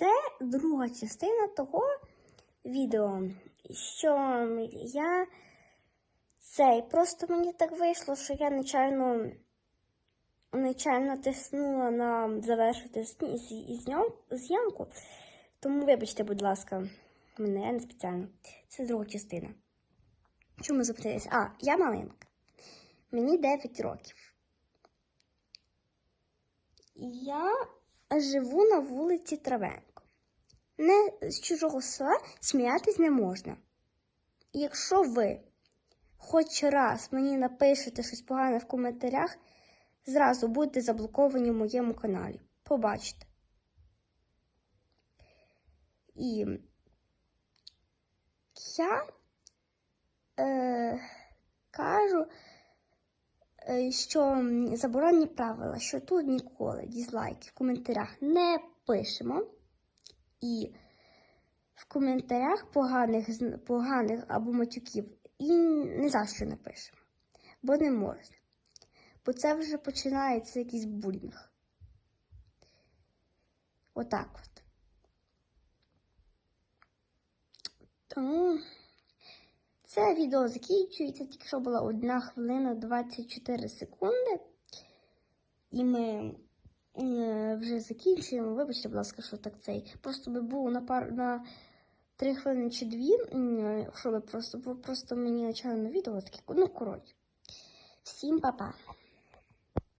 Це друга частина того відео, що я цей. Просто мені так вийшло, що я нечайно, нечайно тиснула на завершити зйомку. Тому вибачте, будь ласка, мене не спеціально. Це друга частина. Чому запитаєш? А, я маленька. Мені 9 років. Я живу на вулиці Травенко. Не з чужого села сміятись не можна. І якщо ви хоч раз мені напишете щось погане в коментарях, зразу будете заблоковані в моєму каналі. Побачите. І я е, кажу, е, що м, заборонені правила, що тут ніколи дізлайки в коментарях не пишемо. І в коментарях поганих, поганих або матюків і ні за що не пишемо. Бо не можна. Бо це вже починається якийсь булінг. Отак от. Тому це відео закінчується, тільки що була 1 хвилина 24 секунди. І ми вже закінчуємо. Вибачте, будь ласка, що так цей. Просто би було на пар на три хвилини чи дві, щоб просто, просто мені начально відео таке. Ну, коротше. Всім па-па.